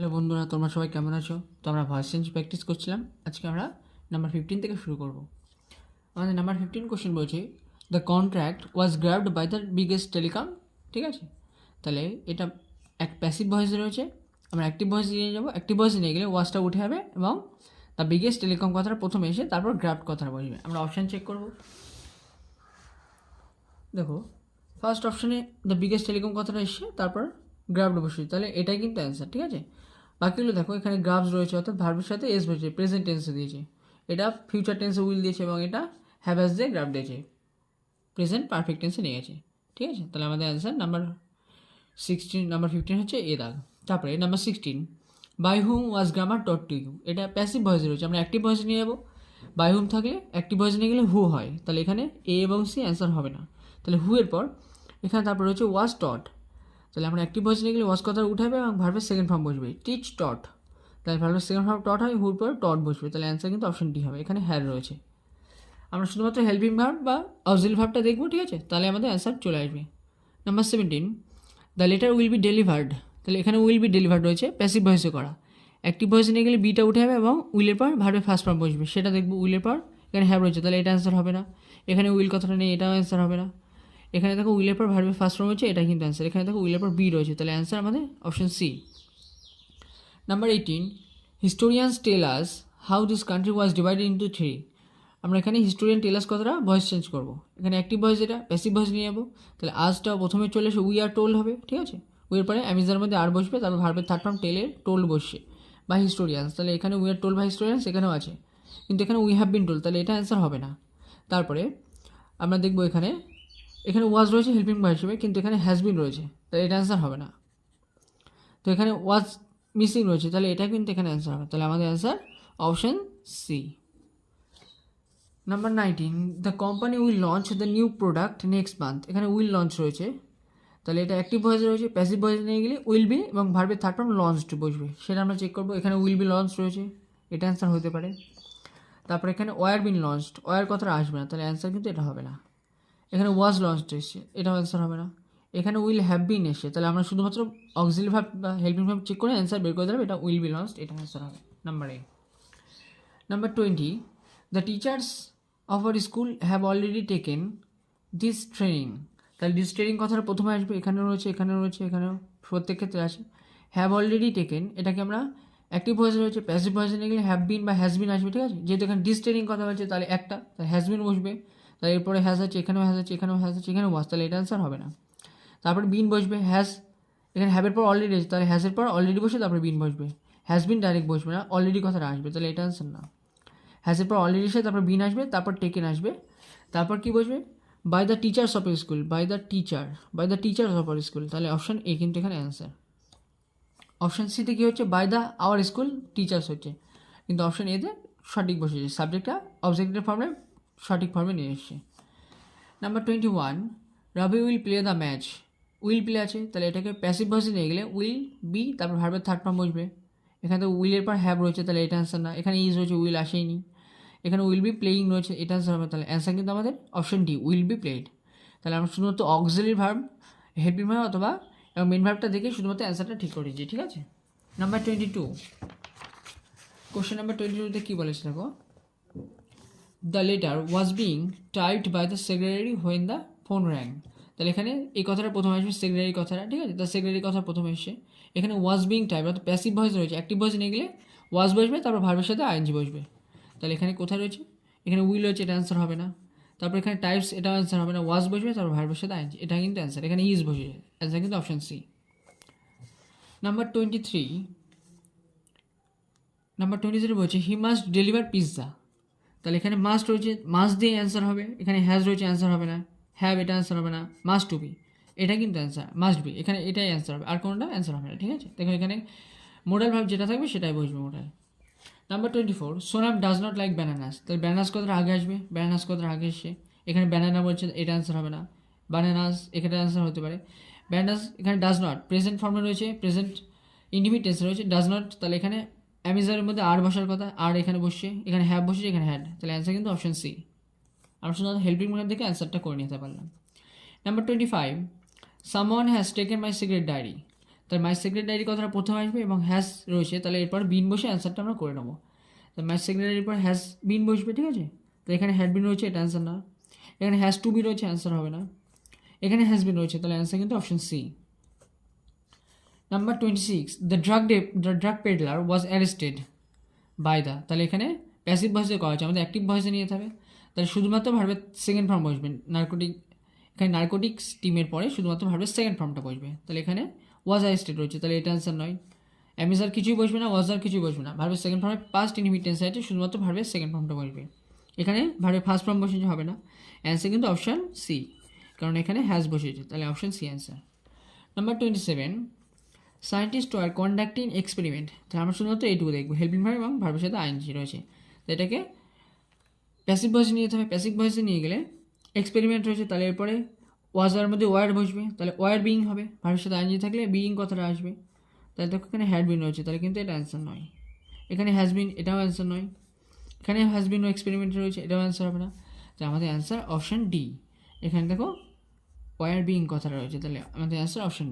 Hello বন্ধুরা, তোমরা সবাই কেমন আছো? তো আমরা ভয়েস চেঞ্জ প্র্যাকটিস করছিলাম। আজকে আমরা নাম্বার ফিফটিন থেকে শুরু করব। আমাদের নাম্বার ফিফটিন কোশ্চেন বলছে the contract was grabbed by the biggest telecom ঠিক আছে? তাহলে এটা এক প্যাসিভ ভয়েস রয়েছে। আমরা অ্যাক্টিভ ভয়েস নিয়ে যাব অ্যাক্টিভ ভয়েস নিয়ে গেলে ওয়াজটা উঠে যাবে এবং দ্য বিগেস্ট টেলিকম কথাটা প্রথমে এসে তারপর গ্র্যাবড কথাটা বসবে। আমরা অপশান চেক করব। দেখো ফার্স্ট অপশানে দ্য বিগেস্ট টেলিকম কথাটা এসে তারপর গ্রাফড বসে তাহলে এটাই কিন্তু অ্যান্সার ঠিক আছে? বাকিগুলো দেখো, এখানে গ্রাফস রয়েছে, অর্থাৎ ভার্বের সাথে এস বসেছে প্রেজেন্ট টেন্সে দিয়েছে। এটা ফিউচার টেন্সে উইল দিয়েছে এবং এটা হ্যাভাস দিয়ে গ্রাফ দিয়েছে। প্রেজেন্ট পারফেক্ট টেন্সে নিয়ে গেছে ঠিক আছে? তাহলে আমাদের answer number sixteen number fifteen হচ্ছে এ দাগ। তারপরে number sixteen by whom was grammar taught to you এটা প্যাসিভ ভয়েস রয়েছে, আমরা অ্যাক্টিভ ভয়েস নিয়ে যাব। বাই হুম থাকলে অ্যাক্টিভ ভয়েস নিয়ে গেলে হু হয়? তাহলে এখানে এ এবং সি অ্যান্সার হবে না। তাহলে হু এর পর, এখানে তারপর রয়েছে ওয়াজ টট তাহলে আমরা অ্যাক্টিভ ভয়েস গেলে ওয়াজ কথা উঠাবে এবং ভার্বের সেকেন্ড ফর্ম বসবে। টিচ টট তাহলে ভার্বের সেকেন্ড ফর্ম টট হয় হুর পর টট বসবে। তাহলে অ্যান্সার কিন্তু অপশন ডি হবে। এখানে হ্যার রয়েছে। আমরা শুধুমাত্র হেল্পিং ভার্ব বা অক্সিল ভার্বটা দেখব, ঠিক আছে? তাহলে আমাদের অ্যান্সার চলে আসবে। Number seventeen the letter will be delivered তাহলে এখানে উইল বি ডেলিভার্ড রয়েছে প্যাসিভ ভয়েসে করা। অ্যাক্টিভ ভয়েসে নিয়ে গেলে বিটা উঠে যাবে এবং উইলের পর ভার্বের ফার্স্ট ফর্ম বসবে। সেটা দেখব উইলের পর। এখানে হ্যাভ রয়েছে, তাহলে এটা অ্যান্সার হবে না। এখানে উইল কথাটা নেই, এটাও অ্যান্সার হবে না। এখানে দেখো উইলের পর ভার্বের ফার্স্ট ফর্ম হচ্ছে এটা কিন্তু অ্যান্সার এখানে দেখো উইলের পর বি রয়েছে, তাহলে অ্যান্সার আমাদের option C number eighteen historians tell us how this country was divided into three আমরা এখানে হিস্টোরিয়ান টেলার্স কথাটা ভয়েস চেঞ্জ করব। এখানে অ্যাক্টিভ ভয়েস এটা প্যাসিভ ভয়েস নিয়ে যাব তাহলে আজটা প্রথমে চলে এসে উই আর টোল্ড হবে, ঠিক আছে? উইয়ের পরে অ্যামিজার মধ্যে আর বসবে, তারপর ভার্বের থার্ড ফর্ম টেলের টোল বসছে বা হিস্টোরিয়ানস তাহলে এখানে উই আর টোল বা হিস্টোরিয়ানস এখানেও আছে। কিন্তু এখানে উই হ্যাভ বিন টোল তাহলে এটা অ্যান্সার হবে না। তারপরে আমরা দেখব এখানে এখানে ওয়াজ রয়েছে হেল্পিং ভার্ব হিসেবে, কিন্তু এখানে হ্যাজ বিন রয়েছে, তাহলে এটা অ্যান্সার হবে না। তো এখানে ওয়াজ মিসিং রয়েছে, তাহলে এটা কিন্তু এখানে অ্যান্সার হবে তাহলে আমাদের answer option C number nineteen the company will launch the new product next month এখানে উইল লঞ্চ রয়েছে, তাহলে এটা অ্যাক্টিভ ভয়েস রয়েছে প্যাসিভ ভয়েস নিয়ে গেলে উইল বি এবং ভার্বের থার্ড ফর্ম লঞ্চড বসবে। সেটা আমরা চেক করব, এখানে উইল বি লঞ্চ রয়েছে, এটা অ্যান্সার হতে পারে। তারপরে এখানে ওয়ার বিন লঞ্চড ওয়ার কথাটা আসবে না, তাহলে অ্যান্সার কিন্তু এটা হবে না। এখানে ওয়াজ লঞ্চড এসছে এটাও অ্যান্সার হবে না। এখানে উইল হ্যাভ বিন এসছে, তাহলে আমরা শুধুমাত্র অক্সিল ভাব বা হেল্পিং ভাব চেক করে অ্যান্সার বের করে দিলাম, এটা উইল বি লঞ্চড এটা অ্যান্সার হবে। Number A number twenty the teachers of our school have already taken this training তাহলে দিস ট্রেনিং কথাটা প্রথমে আসবে, এখানেও রয়েছে এখানেও রয়েছে, এখানেও প্রত্যেক ক্ষেত্রে আছে হ্যাভ অলরেডি টেকেন এটাকে আমরা অ্যাক্টিভ ভয়েসে রয়েছে প্যাসিভ ভয়েসে নিয়ে গেলে হ্যাভ বিন বা হ্যাজ বিন আসবে, ঠিক আছে? যেহেতু এখানে ডিস ট্রেনিং কথা বলছে, তাহলে একটা, তাহলে হ্যাজ বিন বসবে। তাহলে এরপরে হ্যাজ আছে, এখানেও হ্যাজ আছে, এখানেও হ্যাজ আছে, এখানেও বস তাহলে এটা অ্যান্সার হবে না। তারপরে বিন বসবে হ্যাজ এখানে হ্যাভের পর অলরেডি আছে, তাহলে হ্যাজের পর অলরেডি বসে তারপরে বিন বসবে। হ্যাজ বিন ডাইরেক্ট বসবে না অলরেডি কথাটা আসবে, তাহলে এটা অ্যান্সার না। হ্যাজের পর অলরেডি এসে তারপর বিন আসবে, তারপর টেকেন আসবে। তারপর কি বসবে? By the teachers of school by the teacher by the teachers of school তাহলে অপশন এ কিন্তু এখানে অ্যান্সার অপশন সিতে কী হচ্ছে? By the our school teachers হচ্ছে। কিন্তু অপশন এতে সঠিক বসেছে সাবজেক্টটা অবজেক্টের ফর্মে সঠিক ফর্মে নিয়ে এসছে। Number twenty one Ravi will play the match will play আছে, তাহলে এটাকে প্যাসিভ ভয়েসে নিয়ে গেলে উইল বি তারপর ভার্বের থার্ড ফর্ম বসবে। এখানে তো উইলের পর হ্যাভ রয়েছে, তাহলে এটা অ্যান্সার না। এখানে ইজ রয়েছে উইল আসেইনি এখানে উইল বি প্লেয়িং রয়েছে, এটা অ্যান্সার হবে, তাহলে অ্যান্সার কিন্তু আমাদের option D will be played তাহলে আমরা শুধুমাত্র অক্সিলারি ভার্ব হেল্পিং ভার্ব অথবা এবং মেন ভার্বটা দেখে শুধুমাত্র অ্যান্সারটা ঠিক করে দিয়েছি, ঠিক আছে? Number twenty two question number twenty টুতে কী বলেছে দেখো? The letter was being typed by the secretary when the phone rang তাহলে এখানে এই কথাটা প্রথমে আসবে সেক্রেটারি কথাটা, ঠিক আছে? দ্য সেক্রেটারি কথা প্রথমে এসে এখানে ওয়াজ বিং টাইপ অর্থাৎ প্যাসিভ ভয়েস রয়েছে। অ্যাক্টিভ ভয়েস নিয়ে গেলে ওয়াজ বসবে, তারপর ভার্বের সাথে আইএনজি বসবে। তাহলে এখানে কোথায় রয়েছে? এখানে উইল রয়েছে, এটা অ্যান্সার হবে না। তারপর এখানে টাইপস এটাও অ্যান্সার হবে না। ওয়াজ বসবে, তারপর ভার্বের সাথে আইএনজি এটা কিন্তু অ্যান্সার এখানে ইজ বসবে অ্যান্সার কিন্তু option C number twenty three number twenty three বলছে হি মাস্ট ডেলিভার পিৎজা তাহলে এখানে মাস্ট রয়েছে মাস্ট দিয়ে অ্যান্সার হবে। এখানে হ্যাজ রয়েছে অ্যান্সার হবে না। হ্যাভ এটা অ্যান্সার হবে না। মাস্ট টু বি এটা কিন্তু অ্যান্সার মাস্ট বি এখানে এটাই অ্যান্সার হবে, আর কোনোটা অ্যান্সার হবে না, ঠিক আছে? দেখো এখানে মোডাল ভাব যেটা থাকবে সেটাই বসবে modal number twenty four Sonam does not like bananas তাহলে ব্যানানাস কথাটা আগে আসবে? ব্যানানাস কথাটা আগে এসে এখানে ব্যানানা বলছে, এটা অ্যান্সার হবে না। ব্যানানাস এখানে অ্যান্সার হতে পারে। ব্যানানাস এখানে ডাজ নট প্রেজেন্ট ফর্মে রয়েছে প্রেজেন্ট ইন্ডিমিট টেন্সে রয়েছে ডাজ নট তাহলে এখানে অ্যামিজারের মধ্যে আর বসার কথা, আর এখানে বসছে এখানে হ্যাভ বসেছে এখানে হ্যাড তাহলে অ্যান্সার কিন্তু অপশন সি আমরা শুধু হেল্পিং মোডের দেখে অ্যান্সারটা করে নিতে পারলাম। Number twenty five someone has taken my secret diary তাহলে মাই সিক্রেট ডায়েরি কথাটা প্রথমে আসবে এবং হ্যাজ রয়েছে, তাহলে এরপর বিন বসে অ্যান্সারটা আমরা করে নেব। তো মাই সেক্রেটারির পর হ্যাজ বিন বসবে, ঠিক আছে? তো এখানে হ্যাড বিন রয়েছে, এটা অ্যান্সার না। এখানে হ্যাজ টু বি রয়েছে অ্যান্সার হবে না। এখানে হ্যাজ বিন রয়েছে, তাহলে অ্যান্সার কিন্তু option C number twenty six the drug day the drug peddler was arrested by the তাহলে এখানে প্যাসিভ ভয়েসে করা হচ্ছে আমাদের অ্যাক্টিভ ভয়েসে নিয়ে হবে। তাহলে শুধুমাত্র ভার্বের সেকেন্ড ফর্ম বসবে নার্কোটিক এখানে নার্কোটিক্স টিমের পরে শুধুমাত্র ভার্বের সেকেন্ড ফর্মটা বসবে। তাহলে এখানে ওয়াজ অ্যারেস্টেড রয়েছে। তাহলে এটা অ্যান্সার নয়। অ্যামিজার কিছুই বসবে না ওয়াজ আর কিছুই বসবে না। ভার্বের সেকেন্ড ফর্মে পাস্ট ইনহিবিটেন্স আছে, শুধুমাত্র ভার্বের সেকেন্ড ফর্মটা বসবে। এখানে ভার্বের ফার্স্ট ফর্ম বসে হবে না। অ্যান্সার কিন্তু অপশান সি কারণ এখানে হ্যাজ বসেছে। তাহলে option C answer number twenty seven scientists are conducting experiment. তাহলে আমরা শুধুমাত্র এইটুকু দেখব। হেল্পিং ভার্ব এবং ভার্বের সাথে আইনজি রয়েছে। তো এটাকে প্যাসিভ ভয়েসে নিয়ে যেতে হবে। প্যাসিভ ভয়েসে নিয়ে গেলে এক্সপেরিমেন্ট রয়েছে। তাহলে এরপরে ওয়াজার মধ্যে ওয়ার্ড বসবে। তাহলে ওয়ার বিং হবে। ভার্বের সাথে আইনজি থাকলে বিইং কথাটা আসবে। তাহলে দেখো এখানে হ্যাড বিন রয়েছে। তাহলে কিন্তু এটা অ্যান্সার নয়। এখানে হ্যাজ বিন এটাও অ্যান্সার নয়। এখানে হ্যাজ এক্সপেরিমেন্ট রয়েছে। এটাও অ্যান্সার হবে না। তো আমাদের অ্যান্সার অপশান ডি এখানে দেখো ওয়ার বিং কথাটা রয়েছে। তাহলে আমাদের অ্যান্সার অপশান